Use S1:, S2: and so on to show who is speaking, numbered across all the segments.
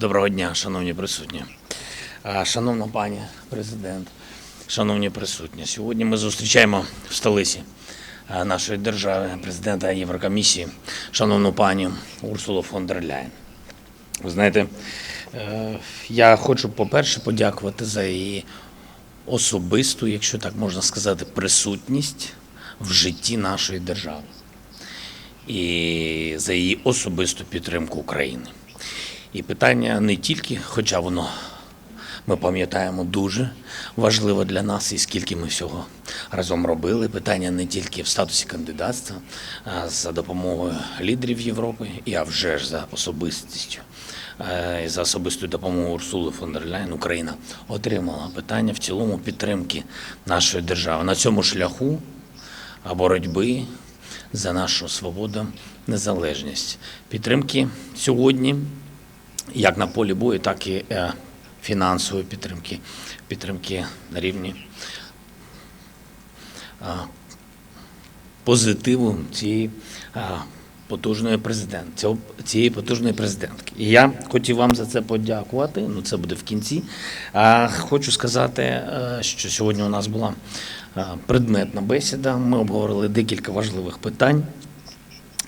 S1: Доброго дня, шановні присутні. Шановна пані президент, шановні присутні. Сьогодні ми зустрічаємо в столиці нашої держави президента Єврокомісії, шановну пані Урсулу фон дер Ляйн. Ви знаєте, е, я хочу, по-перше, подякувати за її особисту, якщо так можна сказати, присутність в житті нашої держави і за її особисту підтримку України. І питання не тільки, хоча воно ми пам'ятаємо дуже важливо для нас, і скільки ми всього разом робили. Питання не тільки в статусі кандидатства, а за допомогою лідерів Європи, і а вже ж за особистістю. Е, За особистою допомогою Урсули фон дер Ляйн Україна отримала питання в цілому підтримки нашої держави на цьому шляху боротьби за нашу свободу, незалежність. Підтримки сьогодні, як на полі бою, так і е, фінансової підтримки, підтримки на рівні а, позитиву цієї а, потужної президент, цієї потужної президентки. І я хотів вам за це подякувати. Ну це буде в кінці. А хочу сказати, е, що сьогодні у нас була е, предметна бесіда. Ми обговорили декілька важливих питань.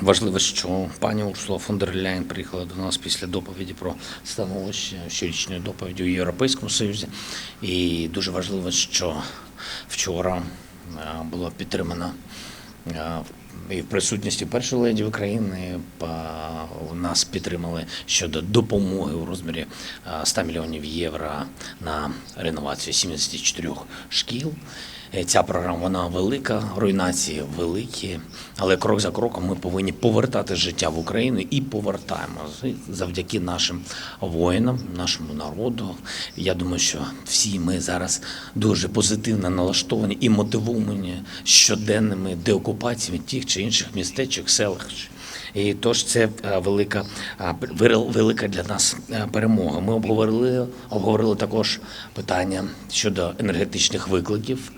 S1: Важливо, що пані Урсула фон дер Ляйн приїхала до нас після доповіді про становище щорічної доповіді у Європейському Союзі. І дуже важливо, що вчора е, було підтримано е, і в присутності першої леді України нас підтримали щодо допомоги у розмірі е, 100 мільйонів євро на реновацію 74 шкіл. Е, Ця програма вона велика, руйнації великі, але крок за кроком ми повинні повертати життя в Україну і повертаємо завдяки нашим воїнам, нашому народу. Я думаю, що всі ми зараз дуже позитивно налаштовані і мотивовані щоденними деокупаціями тих чи інших містечок, селищ. І тож це е, велика, е, велика для нас е, перемога. Ми обговорили, обговорили також питання щодо енергетичних викликів.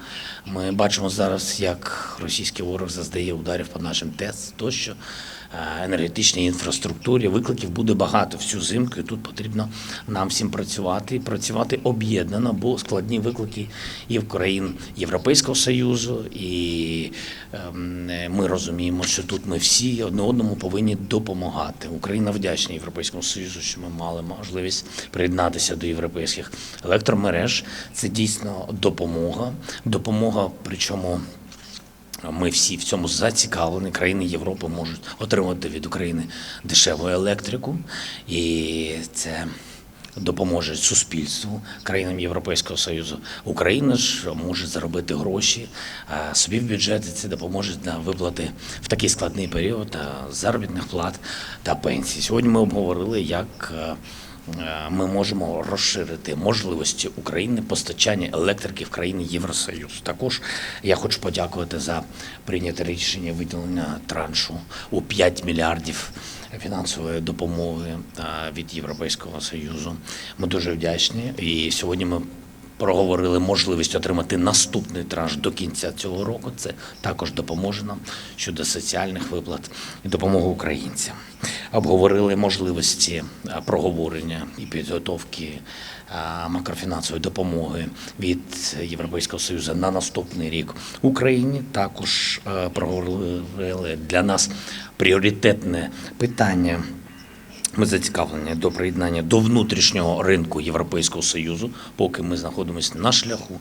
S1: Ми бачимо зараз, як російський ворог заздає ударів по нашим ТЕЦ тощо. Е, енергетичній інфраструктурі викликів буде багато всю зимку. І тут потрібно нам всім працювати і працювати об'єднано, бо складні виклики і в країн Європейського Союзу, і ем, ми розуміємо, що тут ми всі одне одному повинні допомагати. Україна вдячна Європейському Союзу, що ми мали можливість приєднатися до європейських електромереж. Це дійсно допомога. Допомога, причому. Ми всі в цьому зацікавлені. Країни Європи можуть отримати від України дешеву електрику, і це допоможе суспільству, країнам Європейського Союзу. Україна ж може заробити гроші собі в бюджет. і Це допоможе на виплати в такий складний період заробітних плат та пенсій. Сьогодні ми обговорили, як Е, ми можемо розширити можливості України постачання електрики в країни Євросоюз. Також я хочу подякувати за прийняте рішення виділення траншу у 5 мільярдів фінансової допомоги е, від Європейського союзу. Ми дуже вдячні. І сьогодні ми проговорили можливість отримати наступний транш до кінця цього року. Це також допоможе нам щодо соціальних виплат і допомоги українцям. Обговорили можливості проговорення і підготовки макрофінансової допомоги від Європейського Союзу на наступний рік Україні. Також е, проговорили для нас пріоритетне питання. Ми зацікавлені до приєднання до внутрішнього ринку Європейського Союзу, поки ми знаходимося на шляху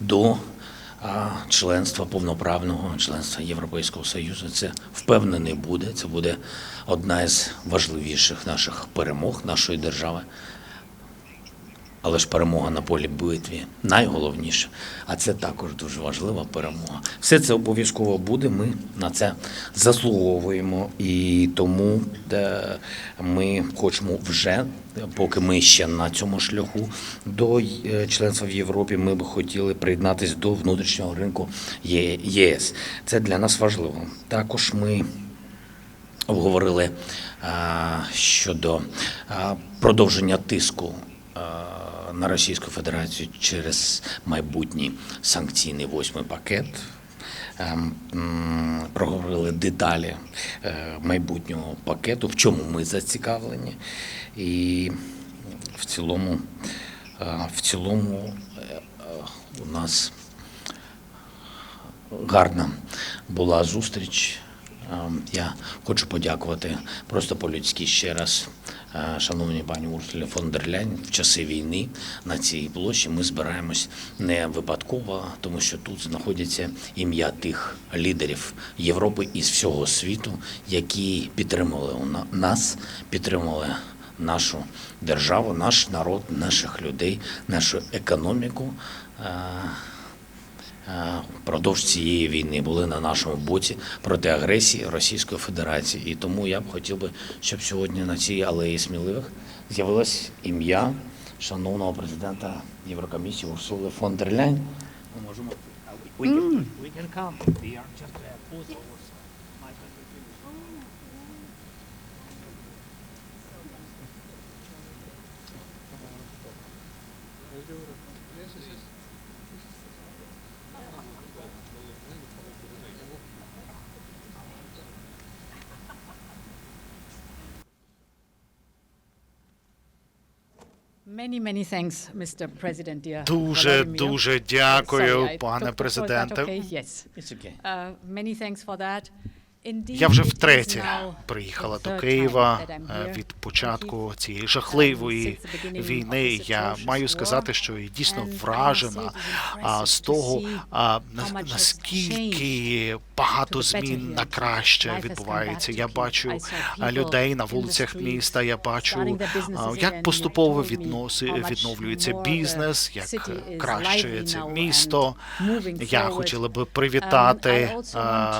S1: до членства повноправного членства Європейського Союзу. Це впевнений буде. Це буде одна із важливіших наших перемог нашої держави. Але ж перемога на полі битві найголовніше. А це також дуже важлива перемога. Все це обов'язково буде. Ми на це заслуговуємо. І тому е, ми хочемо вже, поки ми ще на цьому шляху до е, членства в Європі, ми б хотіли приєднатися до внутрішнього ринку ЄС. Це для нас важливо. Також ми обговорили а, щодо продовження тиску на Російську Федерацію через майбутній санкційний восьмий пакет. Ем, Проговорили деталі е, майбутнього пакету, в чому ми зацікавлені. І цілому, е, в цілому е, у нас гарна була зустріч. Ем, Я хочу подякувати просто по-людськи ще раз, шановній пані Урсулі фон дер Ляйн. В часи війни на цій площі ми збираємось не випадково, тому що тут знаходяться ім'я тих лідерів Європи із всього світу, які на- нас, підтримували нашу державу, наш народ, наших людей, нашу економіку. Е, Впродовж цієї війни були на нашому боці проти агресії Російської Федерації. І тому я б хотів би, щоб сьогодні на цій алеї сміливих з'явилось ім'я шановного президента Єврокомісії Урсули фон дер Ляйн. Ми можемо we can,
S2: Дуже
S3: Volodymyr.
S2: дуже
S3: Sorry,
S2: дякую,
S3: I
S2: пане
S3: took the floor. Is that
S2: президенте.
S3: Uh,
S2: Я вже втретє приїхала до Києва е, від початку цієї жахливої війни. Я маю сказати, що я дійсно вражена з того, наскільки багато змін на краще відбувається. Я бачу людей на вулицях міста. Я бачу, як поступово відноси відновлюється бізнес, як
S3: lively now
S2: місто. Я хотіла би
S3: Um,
S2: привітати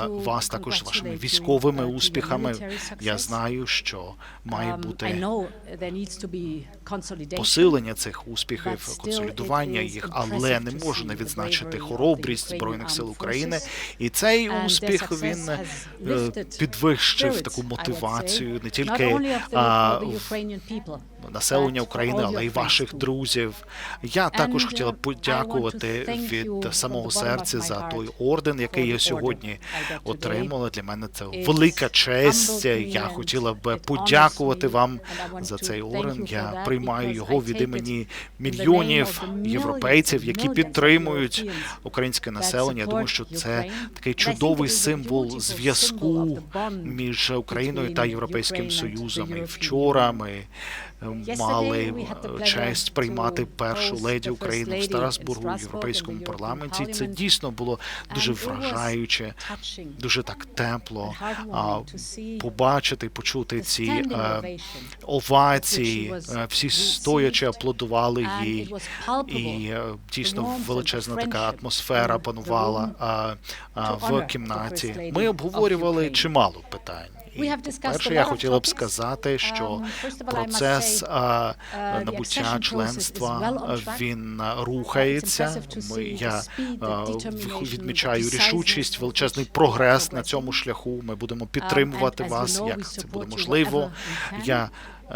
S2: вас також з вашими військовими
S3: uh,
S2: успіхами. Я знаю, що має
S3: Um,
S2: бути посилення цих успіхів, консолідування їх, але не можу не відзначити хоробрість збройних сил України. І цей успіх він е, підвищив таку мотивацію не тільки а, населення України, але й ваших друзів. Я також хотіла
S3: uh,
S2: подякувати від самого серця за той орден, який я сьогодні отримала. Для мене це велика честь. Я хотіла б подякувати вам за цей орден. Я приймаю його від імені мільйонів європейців, які підтримують українське населення. Я думаю, що це такий чудовий символ зв'язку між Україною та Європейським Союзом. І вчора ми е, мали е, честь приймати першу леді України в Страсбургу в Європейському парламенті. Це дійсно було дуже вражаюче, дуже так тепло побачити почути ці е, овації. Е, Всі стоячи аплодували їй. І дійсно величезна така атмосфера панувала в кімнаті. Ми обговорювали чимало питань. І,
S3: a
S2: я хотіла б сказати, що
S3: Um,
S2: процес
S3: uh,
S2: набуття членства він рухається. Ми я відмічаю рішучість, величезний прогрес на цьому шляху. Ми будемо
S3: Um,
S2: підтримувати вас, як це буде можливо. Я е,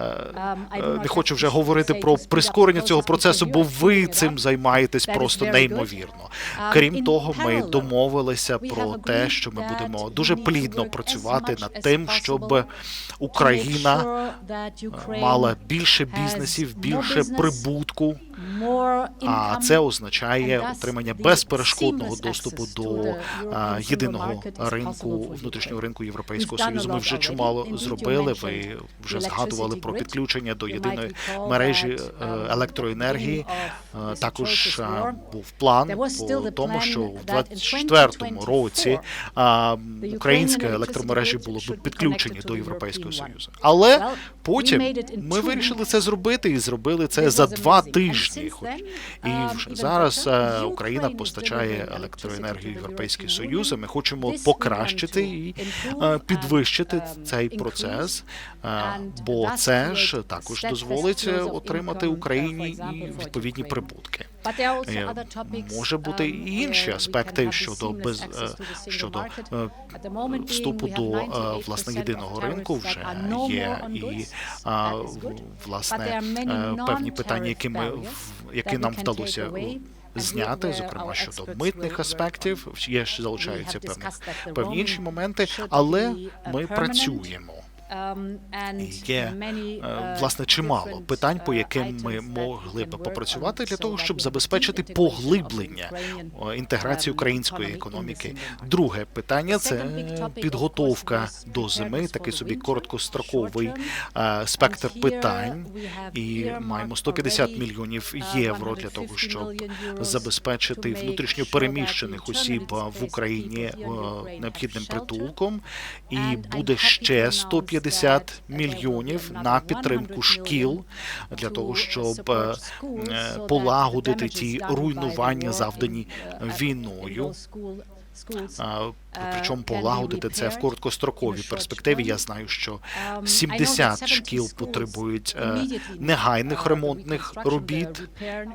S3: do
S2: е, не хочу вже говорити про прискорення цього процесу, бо ви цим займаєтесь просто неймовірно.
S3: Um,
S2: Крім того, ми домовилися про те, що ми будемо дуже плідно працювати над тим, щоб Україна
S3: sure
S2: мала більше бізнесів, більше прибутку. А це означає отримання безперешкодного доступу до єдиного ринку, внутрішнього ринку Європейського Союзу. Ми вже чимало зробили. Ви вже згадували про підключення до єдиної мережі е,
S3: um,
S2: електроенергії. Е, Також
S3: war,
S2: був план по тому, що в
S3: that in
S2: 24-му році українські електромережі були б підключені до Європейського Союзу. Але потім ми вирішили це зробити і зробили це за два тижні. Хоч
S3: then,
S2: і
S3: um,
S2: зараз е, Україна постачає електроенергію в Європейський Союз. і Ми хочемо покращити і е, підвищити
S3: um,
S2: цей процес, е, бо це ж також дозволить е, отримати
S3: uh,
S2: Україні і відповідні прибутки. Е, Може бути
S3: um,
S2: і інші аспекти щодо без е, щодо е, вступу до е,
S3: 98%
S2: власне єдиного ринку вже є і власне е, певні питання, які ми в- які нам вдалося зняти, зокрема щодо митних аспектів. Є ще
S3: залучаються
S2: певні певні інші моменти, але
S3: uh,
S2: ми працюємо.
S3: Um,
S2: Є е,
S3: uh,
S2: власне чимало питань, по
S3: uh,
S2: яким ми могли б попрацювати для того, щоб забезпечити поглиблення інтеграції
S3: um,
S2: української економіки. Друге питання це підготовка до зими, такий собі короткостроковий е, спектр питань. І маємо 150
S3: already,
S2: мільйонів
S3: uh,
S2: євро для того,
S3: 150
S2: щоб забезпечити внутрішньо переміщених осіб е, в Україні е, необхідним притулком, і буде ще
S3: announce
S2: 150
S3: that there will be
S2: мільйонів
S3: another
S2: на
S3: 100
S2: підтримку шкіл для того, щоб е, е, полагодити ті руйнування, завдані
S3: uh,
S2: війною. Причому полагодити це в короткостроковій перспективі. Я знаю, що
S3: Um, I know that
S2: 70
S3: 70
S2: шкіл потребують е, негайних
S3: uh,
S2: ремонтних робіт,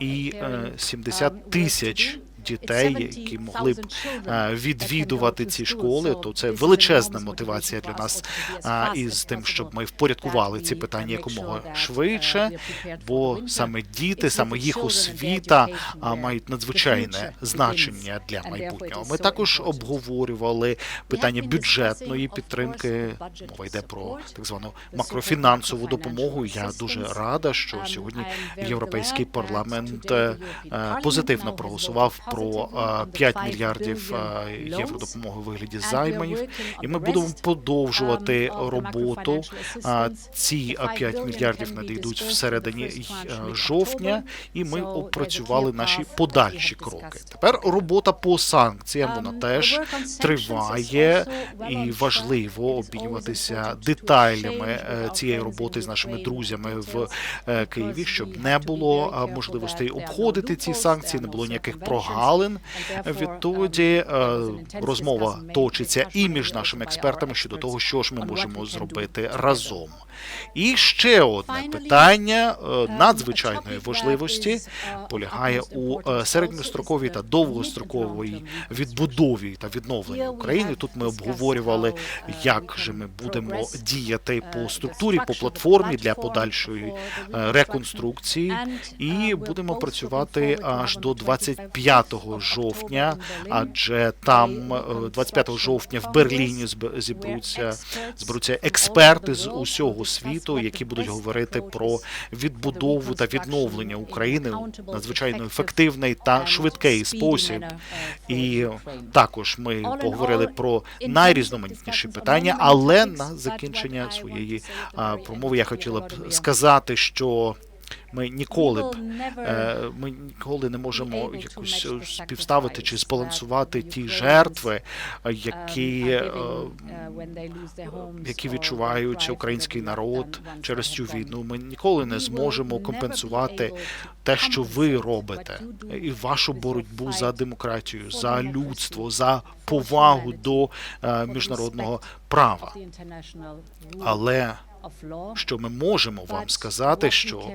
S2: і е,
S3: repairing, um,
S2: 70
S3: work to
S2: тисяч. Дітей, які могли б
S3: 70,000 children
S2: е,
S3: that can
S2: відвідувати ці школи, то це величезна мотивація для нас із тим, щоб ми впорядкували ці питання
S3: uh,
S2: якомога
S3: uh,
S2: швидше, бо саме діти, саме їх освіта мають надзвичайне значення для майбутнього. Ми також обговорювали питання бюджетної підтримки. Мова йде про так звану макрофінансову допомогу. Я дуже рада, що
S3: Um,
S2: сьогодні Європейський парламент е, е, позитивно проголосував
S3: voted
S2: про
S3: positively
S2: е,
S3: on the
S2: 5
S3: 5
S2: мільярдів е, євро допомоги у вигляді
S3: working
S2: І ми будемо
S3: um, the
S2: роботу. ці
S3: The 5
S2: 5
S3: billion
S2: мільярдів надійдуть всередині е, жовтня, і ми опрацювали наші подальші кроки. Тепер робота по санкціям, вона
S3: Um,
S2: теж триває, і важливо обмінюватися деталями е, цієї роботи з нашими друзями в е, Києві, щоб не було можливостей обходити ці санкції, не було ніяких
S3: circumventions,
S2: прогалин. Відтоді
S3: um,
S2: е, розмова точиться і між нашими експертами щодо того, що ж ми можемо зробити разом. І ще одне питання е, надзвичайної важливості полягає у е, середньостроковій та довгостроковій відбудові та відновленні України. Тут ми обговорювали, як же ми будемо діяти по структурі, по платформі для подальшої реконструкції. І будемо працювати аж до
S3: on the
S2: 25
S3: of
S2: жовтня, адже там
S3: a
S2: е, 25
S3: reconstruction
S2: жовтня в Берліні зібруться зберуться експерти з усього світу, які будуть говорити про відбудову та відновлення України надзвичайно ефективний та швидкий спосіб.
S3: uh,
S2: І також ми поговорили про найрізноманітніші питання, але на закінчення своєї промови я хотіла б сказати, що ми ніколи б е, ми ніколи не можемо якось е, співставити чи збалансувати ті жертви, е,
S3: um,
S2: які е,
S3: uh,
S2: які відчувають український народ через цю війну. Ми ніколи не зможемо компенсувати те, що ви робите, і вашу боротьбу за демократію, за людство, за повагу до е, міжнародного права. Але. Що ми можемо вам сказати, що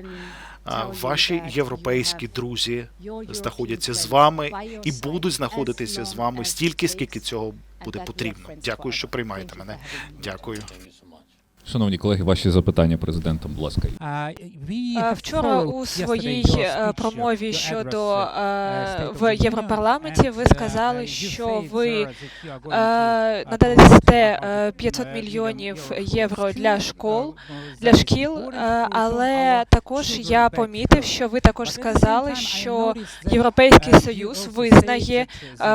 S2: ваші європейські друзі знаходяться з вами і будуть знаходитися з вами стільки, скільки цього буде потрібно. Дякую, що приймаєте мене. Дякую.
S4: Шановні колеги, ваші запитання президентам, будь ласка.
S5: Вчора у своїй е, промові щодо е, в Європарламенті ви сказали, що ви е, надасте е, 500 мільйонів євро для школ для шкіл, але також я помітив, що ви також сказали, що Європейський Союз визнає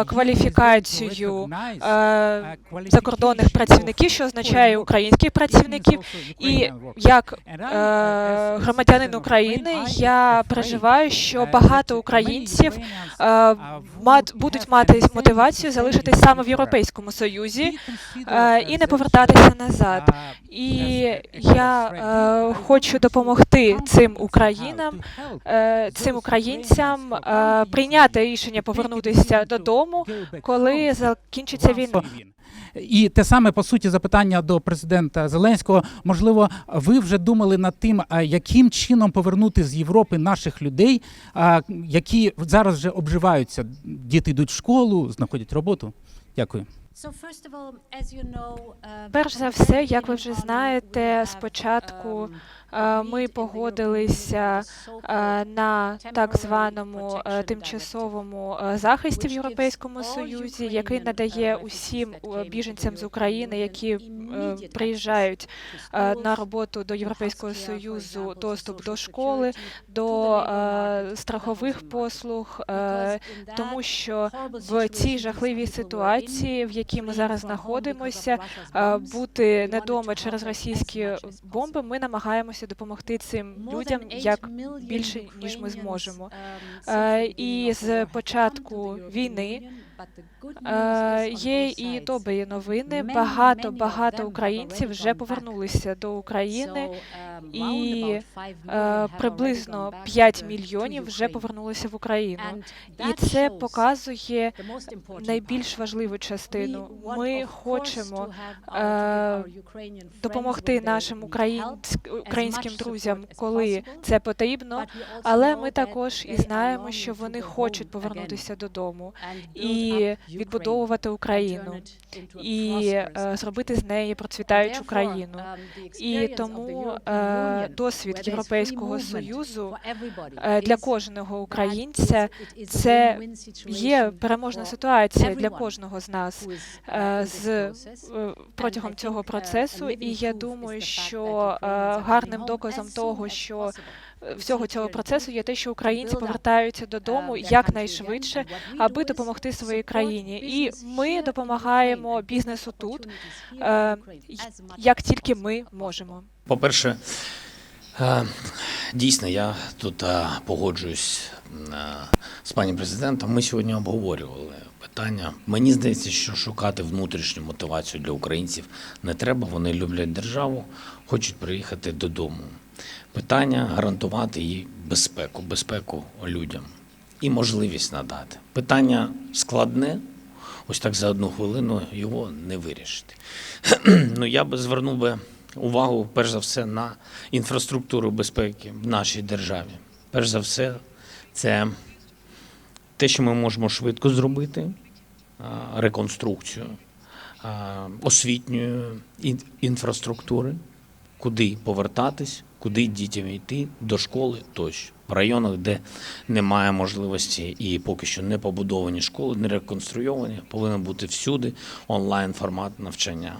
S5: кваліфікацію закордонних працівників, що означає українських працівників. І як е, громадянин України я переживаю, що багато українців е, мат, будуть мати мотивацію залишитись саме в Європейському Союзі е, і не повертатися назад. І я е, хочу допомогти цим українам, е, цим українцям е, прийняти рішення повернутися додому, коли закінчиться війна.
S6: І те саме по суті запитання до президента Зеленського. Можливо, ви вже думали над тим, яким чином повернути з Європи наших людей, які зараз вже обживаються. Діти йдуть в школу, знаходять роботу. Дякую.
S3: Uh,
S5: Перш за все, як ви вже знаєте, спочатку Е, Ми погодилися е, на так званому е, тимчасовому е, захисті в Європейському Союзі, який надає усім е, біженцям з України, які е, приїжджають е, на роботу до Європейського Союзу, доступ до школи, до е, страхових послуг, е, тому що в цій жахливій ситуації, в якій ми зараз знаходимося, е, бути не дома через російські бомби, ми намагаємося допомогти цим людям як більше ніж ми зможемо. Е, І з початку війни є і добрі новини. Багато багато українців вже повернулися до України, і е, приблизно 5 мільйонів вже повернулися в Україну. І це показує найбільш важливу частину. Ми хочемо е, допомогти нашим українським друзям, коли це потрібно. Але ми також і знаємо, що вони хочуть повернутися додому і відбудовувати Україну, і е, зробити з неї процвітаючу країну. І тому е, досвід Європейського союзу е, для кожного українця це є переможна ситуація для кожного з нас е, з протягом цього процесу. І я думаю, що гарним доказом того, що всього цього процесу є те, що українці повертаються додому якнайшвидше, аби допомогти своїй країні. І ми допомагаємо бізнесу тут, е, як тільки ми можемо.
S1: По-перше, е, дійсно, я тут е, погоджуюсь е, з пані президентом. Ми сьогодні обговорювали питання. Мені здається, що шукати внутрішню мотивацію для українців не треба. Вони люблять державу, хочуть приїхати додому. Питання гарантувати їй безпеку, безпеку людям і можливість надати. Питання складне. Ось так за одну хвилину його не вирішити. ну я би звернув би увагу перш за все на інфраструктуру безпеки в нашій державі. Перш за все, це те, що ми можемо швидко зробити, реконструкцію освітньої інфраструктури, куди повертатись, куди дітям йти, до школи тощо. В районах, де немає можливості і поки що не побудовані школи, не реконструйовані, повинен бути всюди онлайн формат навчання.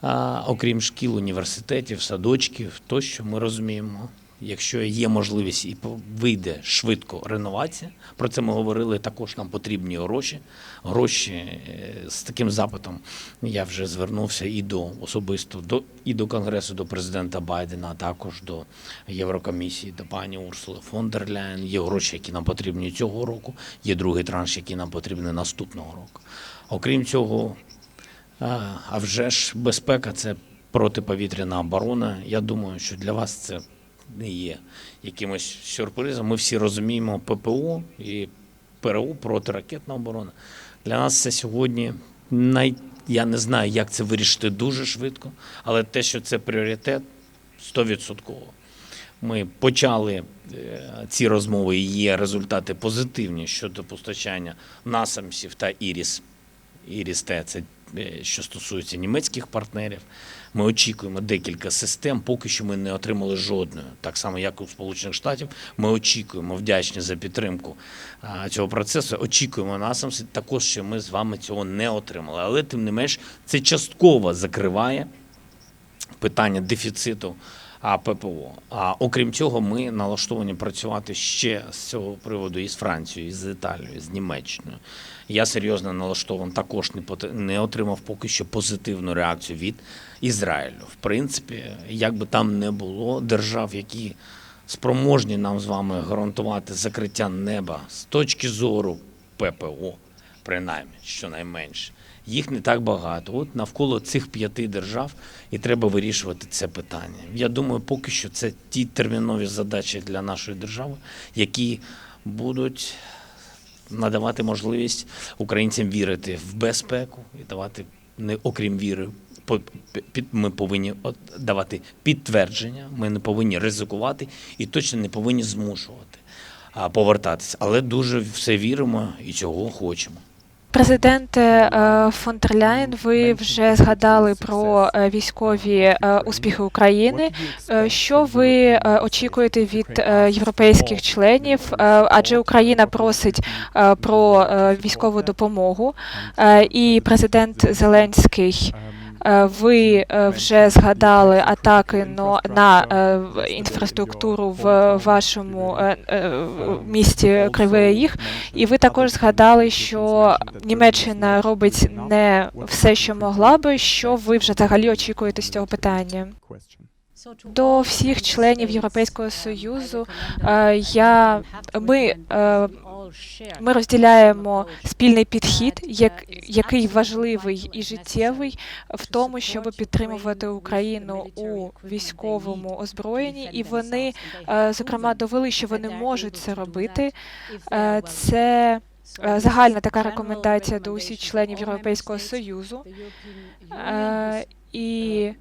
S1: А, окрім шкіл, університетів, садочків, тощо ми розуміємо, якщо є можливість і вийде швидко реновація, про це ми говорили. Також нам потрібні гроші. Гроші е, з таким запитом я вже звернувся і до особисто до і до конгресу, до президента Байдена, а також до Єврокомісії, до пані Урсули фон дер Ляєн. Є гроші, які нам потрібні цього року. Є другий транш, який нам потрібний наступного року. Окрім цього, а вже ж безпека це протиповітряна оборона. Я думаю, що для вас це не є якимось сюрпризом. Ми всі розуміємо ППО і ПРО протиракетна оборона. Для нас це сьогодні най... я не знаю, як це вирішити дуже швидко, але те, що це пріоритет, 100%. Ми почали е, ці розмови, і є результати позитивні щодо постачання насамсів та іріс. Іріс Т, це е, що стосується німецьких партнерів. Ми очікуємо декілька систем. Поки що ми не отримали жодної. Так само, як у Сполучених Штатів. Ми очікуємо, вдячні за підтримку цього процесу. Очікуємо насам Також що ми з вами цього не отримали. Але тим не менш, це частково закриває питання дефіциту ППО. А окрім цього, ми налаштовані працювати ще з цього приводу і з Францією, з Італією, з Німеччиною. Я серйозно налаштований, також не не отримав поки що позитивну реакцію від Ізраїлю. В принципі, як би там не було держав, які спроможні нам з вами гарантувати закриття неба з точки зору ППО, принаймні, щонайменше. Їх не так багато. От навколо цих п'яти держав і треба вирішувати це питання. Я думаю, поки що це ті термінові задачі для нашої держави, які будуть надавати можливість українцям вірити в безпеку і давати не окрім віри. Ми повинні давати підтвердження, ми не повинні ризикувати і точно не повинні змушувати повертатися. Але дуже все віримо і цього хочемо.
S5: Президенте е, фон дер Ляєн, ви вже згадали про е, військові е, успіхи України. Е, Що ви е, очікуєте від е, європейських членів? Е, Адже Україна просить е, про е, військову допомогу, Е, і президент Зеленський. Е, Ви е, вже згадали атаки на е, інфраструктуру в вашому місті Кривий Ріг, і ви також згадали, що Німеччина робить не все, що могла би. Що ви вже взагалі очікуєте з цього питання? До всіх членів Європейського союзу я ми, ми розділяємо спільний підхід, як, який важливий і життєвий в тому, щоб підтримувати Україну у військовому озброєнні, і вони е, зокрема довели, що вони можуть це робити. Е, Це загальна така рекомендація до усіх членів Європейського союзу. Е, І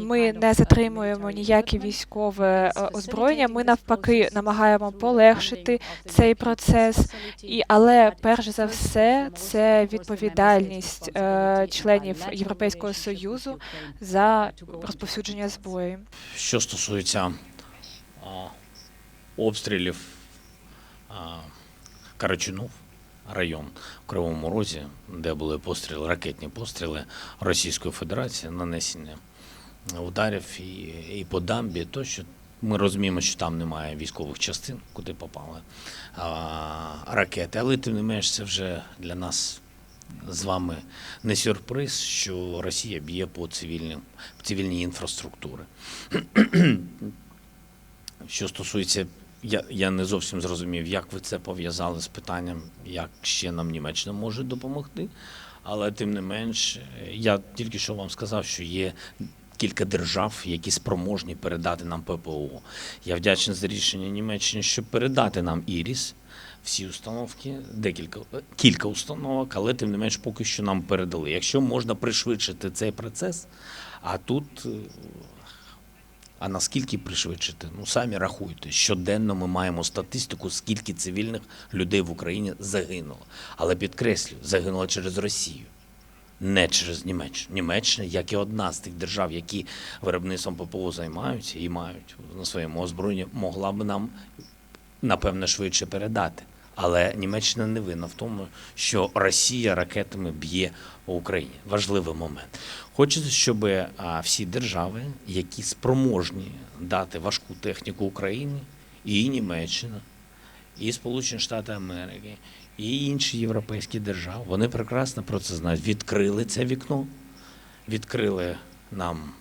S5: ми не затримуємо ніяке військове е, озброєння. Ми навпаки намагаємо полегшити цей процес. І але перш за все, це відповідальність е, членів Європейського союзу за розповсюдження зброї.
S1: Що стосується а, обстрілів а, Карачунов, район в Кривому Розі, де були постріли, ракетні постріли Російської Федерації, нанесення ударів і, і по дамбі, то що ми розуміємо, що там немає військових частин, куди попали а, ракети, але тим не менш це вже для нас з вами не сюрприз, що Росія б'є по цивільній інфраструктури. Що стосується, я, я не зовсім зрозумів, як ви це пов'язали з питанням, як ще нам Німеччина може допомогти. Але тим не менш, я тільки що вам сказав, що є кілька держав, які спроможні передати нам ППО. Я вдячний за рішення Німеччини, щоб передати нам Іріс. Всі установки, декілька кілька установок, але тим не менш поки що нам передали. Якщо можна пришвидшити цей процес, а тут а наскільки пришвидшити? Ну самі рахуйте. Щоденно ми маємо статистику, скільки цивільних людей в Україні загинуло. Але підкреслю, загинуло через Росію, не через Німеччину. Німеччина, як і одна з тих держав, які виробництвом ППО займаються і мають на своєму озброєнні, могла б нам напевне швидше передати. Але Німеччина не винна в тому, що Росія ракетами б'є по Україні. Важливий момент. Хочеться, щоб всі держави, які спроможні дати важку техніку Україні, і Німеччина, і Сполучені Штати Америки, і інші європейські держави, вони прекрасно про це знають. Відкрили це вікно, відкрили нам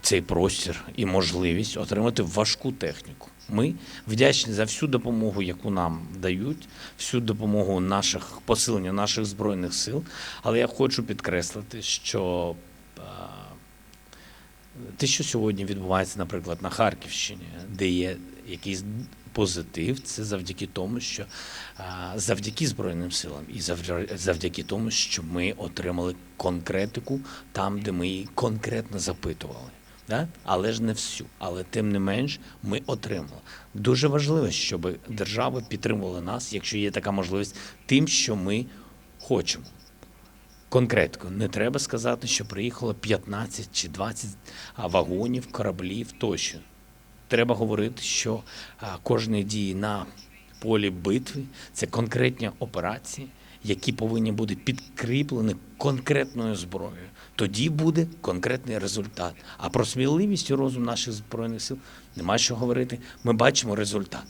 S1: цей простір і можливість отримати важку техніку. Ми вдячні за всю допомогу, яку нам дають, всю допомогу наших посилення наших збройних сил. Але я хочу підкреслити, що те, що сьогодні відбувається, наприклад, на Харківщині, де є якийсь позитив, це завдяки тому, що завдяки Збройним силам і завдяки тому, що ми отримали конкретику там, де ми її конкретно запитували. Да? Але ж не всю. Але тим не менш ми отримали. Дуже важливо, щоб держави підтримували нас, якщо є така можливість, тим, що ми хочемо. Конкретно, не треба сказати, що приїхало 15 чи 20 вагонів, кораблів тощо. Треба говорити, що кожні дії на полі битви це конкретні операції, які повинні бути підкріплені конкретною зброєю. Тоді буде конкретний результат. А про сміливість і розум наших збройних сил нема що говорити. Ми бачимо результат.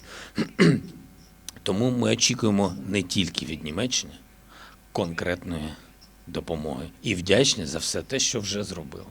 S1: Тому ми очікуємо не тільки від Німеччини конкретної допомоги і вдячні за все те, що вже зробили.